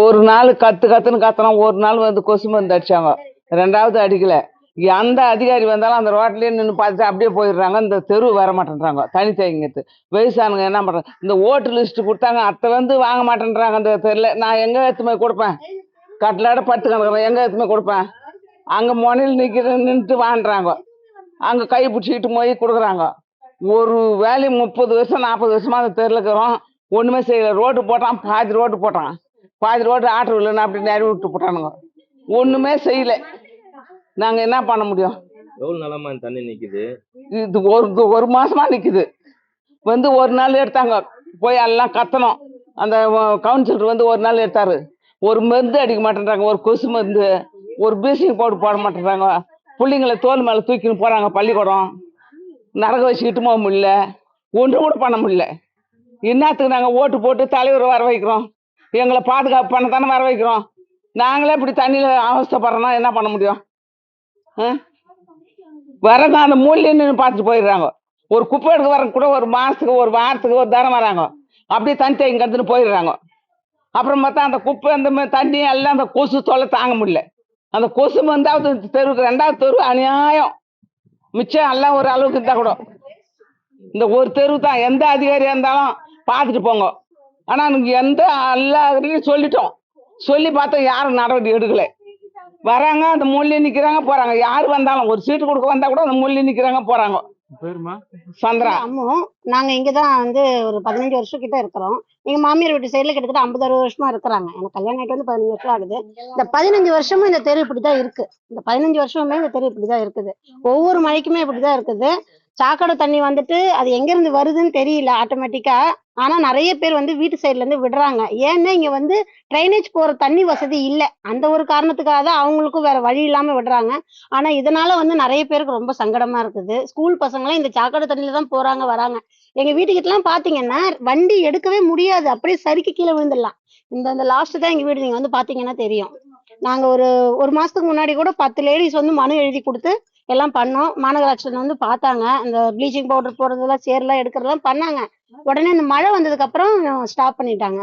ஒரு நாள் கத்து கத்துன்னு கத்துனா ஒரு நாள் வந்து கொசு மருந்து அடிச்சாங்க. ரெண்டாவது அடிக்கல. எந்த அதிகாரி வந்தாலும் அந்த ரோட்லயே நின்று பார்த்துட்டு அப்படியே போயிடுறாங்க. இந்த தெரு வர மாட்டேன்றாங்க. தனி தேங்கிட்டு வயசானுங்க என்ன பண்றாங்க இந்த ஓட்டு லிஸ்ட் கொடுத்தாங்க. அத்தை வந்து வாங்க மாட்டேன்றாங்க அந்த தெருல. நான் எங்க எடுத்து போய் கொடுப்பேன்? கட்டிலாட பட்டு கிடக்குறேன் எங்க எடுத்துமே கொடுப்பேன்? அங்க முனையில் நிக்கிற நின்றுட்டு வாங்குறாங்க அங்க கை பிடிச்சிக்கிட்டு போய் கொடுக்குறாங்க. ஒரு வேலையை முப்பது வருஷம் நாற்பது வருஷமா அந்த தெருல இருக்கிறோம். ஒண்ணுமே செய்யல. ரோடு போட்டான். பாதி ரோடு போட்டான். பாதி ரோடு ஆட்டு இல்லைன்னு அப்படி நிறைய விட்டு போட்டானுங்க. ஒண்ணுமே செய்யல. நாங்க என்ன பண்ண முடியும்? எவ்வளவு இந்த தண்ணி நிக்குது? இது ஒரு ஒரு மாசமா நிக்குது. வந்து ஒரு நாள் எடுத்தாங்க. போய் எல்லாம் கத்தணும். அந்த கவுன்சிலர் வந்து ஒரு நாள் எடுத்தாரு. ஒரு மருந்து அடிக்க மாட்டேன்றாங்க. ஒரு கொசு மருந்து. ஒரு பீசிங் பவுடர் போட மாட்டேன்றாங்க. பிள்ளைங்களை தோல் மேல தூக்கின்னு போறாங்க பள்ளிக்கூடம். நரக வச்சுக்கிட்டு போக முடியல. ஒன்றும் கூட பண்ண முடியல. என்னத்துக்கு நாங்க ஓட்டு போட்டு தலைவர் வர வைக்கிறோம்? எங்களை பாதுகாப்பு பண்ண தானே வர வைக்கிறோம். நாங்களே இப்படி தண்ணியில் அவஸ்தைப்படுறோம்னா என்ன பண்ண முடியும்? ஆ? அந்த மூலியன்னு பார்த்துட்டு போயிடுறாங்க. ஒரு குப்பை எடுக்க வர கூட ஒரு மாதத்துக்கு ஒரு வாரத்துக்கு ஒரு தரம் வராங்க. அப்படியே தண்ணி தேங்கி கத்துன்னு போயிடுறாங்க. அப்புறம் பார்த்தா அந்த குப்பை அந்த தண்ணி எல்லாம் அந்த கொசு தொல்லை தாங்க முடியல. அந்த கொசு வந்தாவது தெருவுக்கு ரெண்டாவது தெரு அநியாயம். மிச்சம் எல்லாம் ஒரு அளவுக்கு இருந்தால் கூட. இந்த ஒரு தெரு தான் எந்த அதிகாரியாக இருந்தாலும் பார்த்துட்டு போங்க. ஆனா எனக்கு எந்த எல்லாரையும் சொல்லிட்டோம். சொல்லி பார்த்தா யாரும் நடவடிக்கை எடுக்கல. வராங்க அந்த மூலையில நிக்கிறாங்க போறாங்க. யார் வந்தாலும் ஒரு சீட்டு கொடுக்க வந்தா கூட அந்த மூலையில நிக்கிறாங்க போறாங்க. பேருமா? சந்திரா. அம்மு நாங்க இங்கதான் வந்து ஒரு பதினஞ்சு வருஷம் கிட்ட இருக்கிறோம். எங்க மாமியார் வீட்டு சைடுல கிட்டத்தட்ட ஐம்பது அறுபது வருஷமா இருக்கிறாங்க. எனக்கு கல்யாணம் ஆயிட்டு வந்து பதினஞ்சு வருஷம் ஆகுது. இந்த பதினஞ்சு வருஷமும் இந்த தெரு இப்படிதான் இருக்கு. இந்த பதினஞ்சு வருஷமுமே இந்த தெரு இப்படிதான் இருக்குது. ஒவ்வொரு மழைக்குமே இப்படிதான் இருக்குது. சாக்கடை தண்ணி வந்துட்டு அது எங்க இருந்து வருதுன்னு தெரியல ஆட்டோமேட்டிக்கா ஆனா நிறைய பேர் வந்து வீட்டு சைட்ல இருந்து விடுறாங்க. ஏன்னா இங்க வந்து ட்ரைனேஜ் போற தண்ணி வசதி இல்ல. அந்த ஒரு காரணத்துக்காக தான் அவங்களுக்கும் வேற வழி இல்லாம விடுறாங்க. ஆனா இதனால வந்து நிறைய பேருக்கு ரொம்ப சங்கடமா இருக்குது. ஸ்கூல் பசங்களாம் இந்த சாக்கடை தண்ணியில தான் போறாங்க வராங்க. எங்க வீட்டுக்கிட்ட எல்லாம் பாத்தீங்கன்னா வண்டி எடுக்கவே முடியாது. அப்படியே சரிக்கு கீழே விழுந்துடலாம். இந்த அந்த லாஸ்ட் தான் எங்க வீடு. நீங்க வந்து பாத்தீங்கன்னா தெரியும். நாங்க ஒரு ஒரு மாசத்துக்கு முன்னாடி கூட பத்து லேடிஸ் வந்து மனு எழுதி கொடுத்து எல்லாம் பண்ணோம். மாநகராட்சியில வந்து பார்த்தாங்க. இந்த ப்ளீச்சிங் பவுடர் போடுறதெல்லாம் சேர்லாம் எடுக்கிறதெல்லாம் பண்ணாங்க. உடனே இந்த மழை வந்ததுக்கு அப்புறம் ஸ்டாப் பண்ணிட்டாங்க.